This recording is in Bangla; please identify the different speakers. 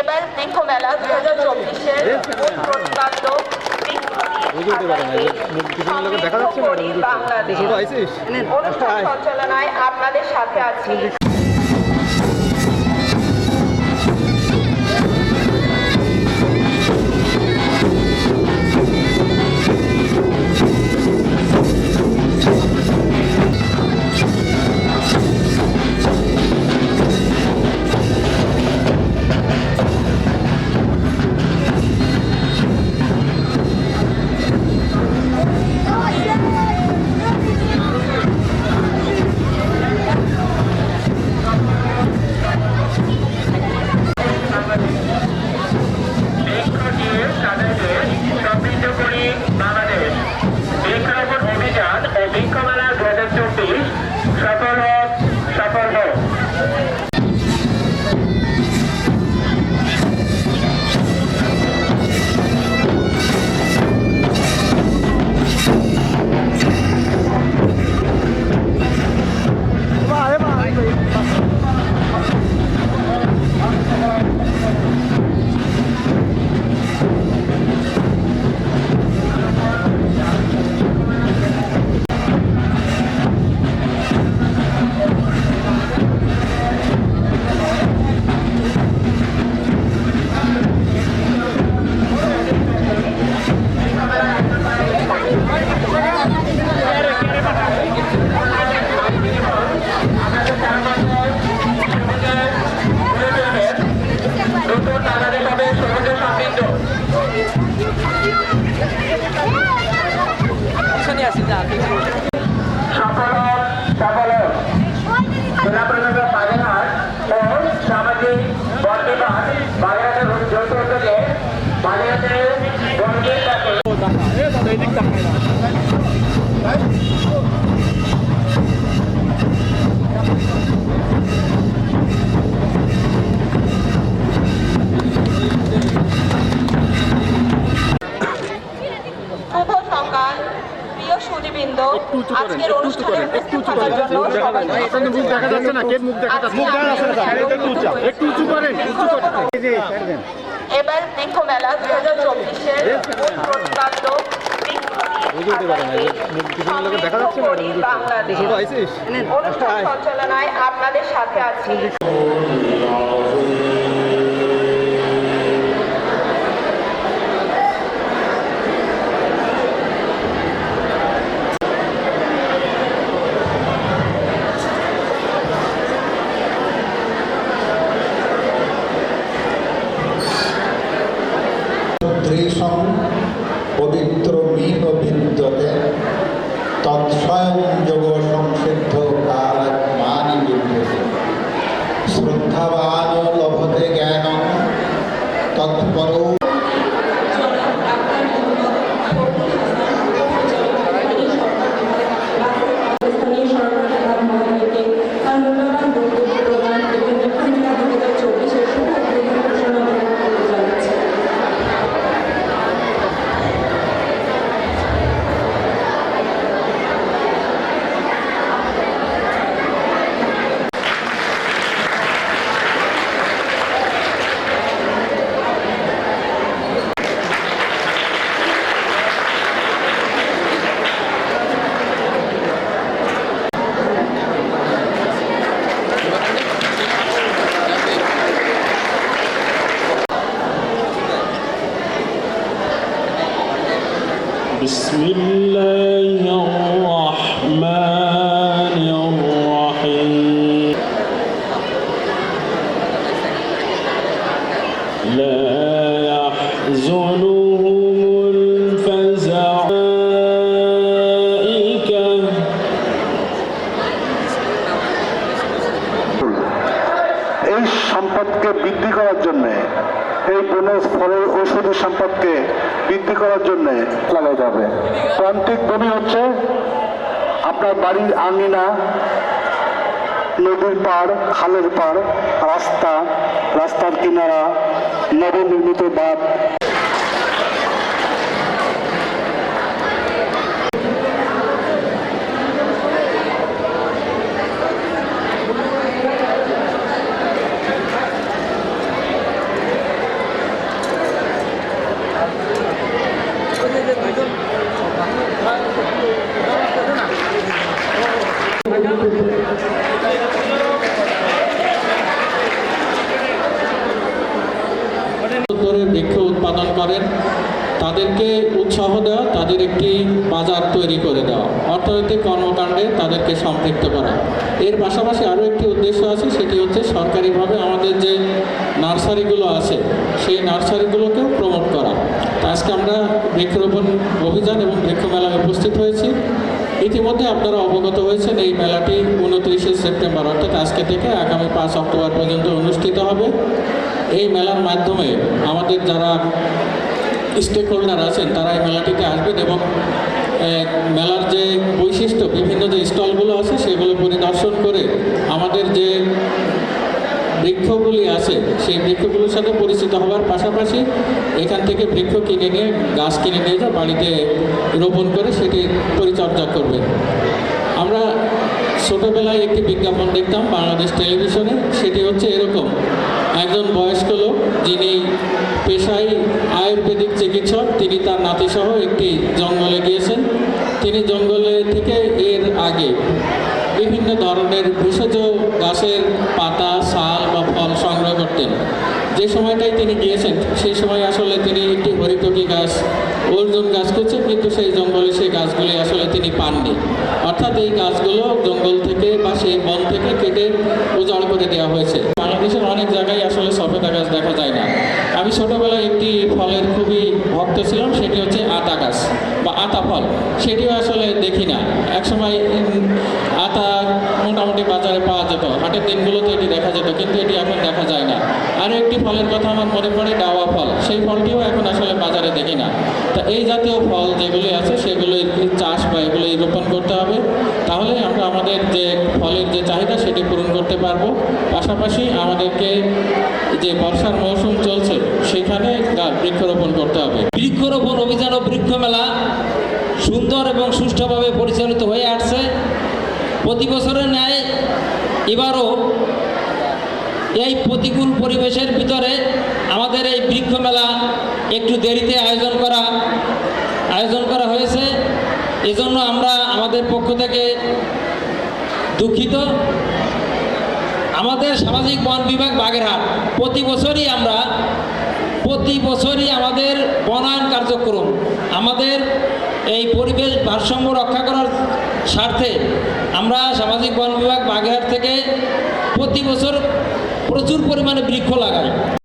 Speaker 1: এবার বৃক্ষ মেলা দু হাজার চব্বিশের প্রতিপাদ্য বাংলাদেশ। অনুষ্ঠান সঞ্চালনায় আপনাদের সাথে আছি। আজকের অনুষ্ঠানে উপস্থিত থাকার জন্য সবাইকে
Speaker 2: মুখ দেখা যাচ্ছে না কে মুখ দেখা যাচ্ছে মুখ দেখা যাচ্ছে না। একটু উঁচা একটু উঁচু করেন উঁচু করেন।
Speaker 1: এবার বৃক্ষ মেলা দু হাজার চব্বিশের বাংলাদেশ। অনুষ্ঠান সঞ্চালনায় আপনাদের সাথে আছি।
Speaker 3: dùng
Speaker 4: بسم الله الرحمن الرحيم لا يحزنهم الفزع الملائكة
Speaker 5: এই সম্পদকে বৃদ্ধি করার জন্য এই বোনাস ফলের ঔষধি সম্পদকে বৃদ্ধি করার জন্য লাগাই যাবে প্রান্তিক ভূমি হচ্ছে আপনার বাড়ির আঙিনা নদীর পাড় খালের পাড় রাস্তা রাস্তার কিনারা নবনির্মিত বাঁধ
Speaker 6: উৎপাদন করেন, তাদেরকে উৎসাহ দেওয়া, তাদের একটি বাজার তৈরি করে দেওয়া। অর্থনৈতিক কর্মকাণ্ডে তাদেরকে সম্পৃক্ত করা। এর পাশাপাশি আরও একটি উদ্দেশ্য আছে, সেটি হচ্ছে সরকারিভাবে আমাদের যে নার্সারিগুলো আছে, সেই নার্সারিগুলোকেও প্রমোট করা। আজকে আমরা বৃক্ষরোপণ অভিযান এবং বৃক্ষ মেলায় উপস্থিত হয়েছি। ইতিমধ্যে আপনারা অবগত হয়েছেন, এই মেলাটি উনত্রিশে সেপ্টেম্বর, অর্থাৎ আজকে থেকে আগামী পাঁচ অক্টোবর পর্যন্ত অনুষ্ঠিত হবে। এই মেলার মাধ্যমে আমাদের যারা স্টেক হোল্ডার আছেন, তারা এই মেলাটিতে আসবেন এবং মেলার যে বৈশিষ্ট্য, বিভিন্ন যে স্টলগুলো আছে, সেগুলো পরিদর্শন করে আমাদের যে বৃক্ষগুলি আছে, সেই বৃক্ষগুলোর সাথে পরিচিত হওয়ার পাশাপাশি এখান থেকে বৃক্ষ কিনে নিয়ে, গাছ কিনে নিয়ে যা বাড়িতে রোপণ করে সেটি পরিচর্যা করবেন। আমরা ছোটোবেলায় একটি বিজ্ঞাপন দেখতাম, বাংলাদেশ টেলিভিশনে, সেটি হচ্ছে এরকম। একজন বয়স্ক লোক, যিনি পেশায় আয়ুর্বেদিক চিকিৎসক, তিনি তার নাতিসহ একটি জঙ্গলে গিয়েছেন। তিনি জঙ্গলে থেকে এর আগে বিভিন্ন ধরনের ভেষজ গাছের পাতা, শাল বা ফল সংগ্রহ করতেন। যে সময়টাই তিনি গিয়েছেন, সেই সময় আসলে তিনি একটি হরিতকি গাছ, অর্জুন গাছ করছেন কিন্তু সেই জঙ্গলে সেই গাছগুলি আসলে তিনি পাননি। অর্থাৎ এই গাছগুলো জঙ্গল থেকে বা সেই বন থেকে কেটে উজাড় করে দেওয়া হয়েছে। বাংলাদেশের অনেক জায়গায় আসলে সফেদা গাছ দেখা যায় না। আমি ছোটোবেলায় একটি ফলের খুবই ভক্ত ছিলাম, সেটি হচ্ছে আতা গাছ বা আতা ফল। সেটিও আসলে দেখি না। একসময় আতা মোটামুটি বাজারে পাওয়া যেত। হাটের দিনগুলোতে এটি দেখা যেত, কিন্তু এটি এখন দেখা যায় না। আরও একটি ফলের কথা আমার মনে পড়ে, ডাওয়া ফল। সেই ফলটিও এখন আসলে বাজারে দেখি না। তা এই জাতীয় ফল যেগুলি আছে সেগুলি চাষ বা এগুলি রোপণ করতে হবে। তাহলে আমরা আমাদের যে ফলের যে চাহিদা, সেটি পূরণ করতে পারব। পাশাপাশি আমাদেরকে যে বর্ষার মৌসুম চলছে বৃক্ষরোপণ করতে হবে।
Speaker 7: বৃক্ষরোপণ অভিযান ও বৃক্ষ মেলা সুন্দর এবং সুষ্ঠুভাবে পরিচালিত হয়ে আসছে। প্রতি বছরের ন্যায় এবারও এই প্রতিকূল পরিবেশের ভিতরে আমাদের এই বৃক্ষ মেলা একটু দেরিতে আয়োজন করা আয়োজন করা হয়েছে। এজন্য আমরা আমাদের পক্ষ থেকে দুঃখিত। আমাদের সামাজিক বন বিভাগ বাগেরহাট, প্রতি বছরই আমরা প্রতি বছরই আমাদের বনায়ন কার্যক্রম, আমাদের এই পরিবেশ ভারসাম্য রক্ষা করার স্বার্থে আমরা সামাজিক বন বিভাগ বাগেরহাট থেকে প্রতি বছর প্রচুর পরিমাণে বৃক্ষ লাগাই।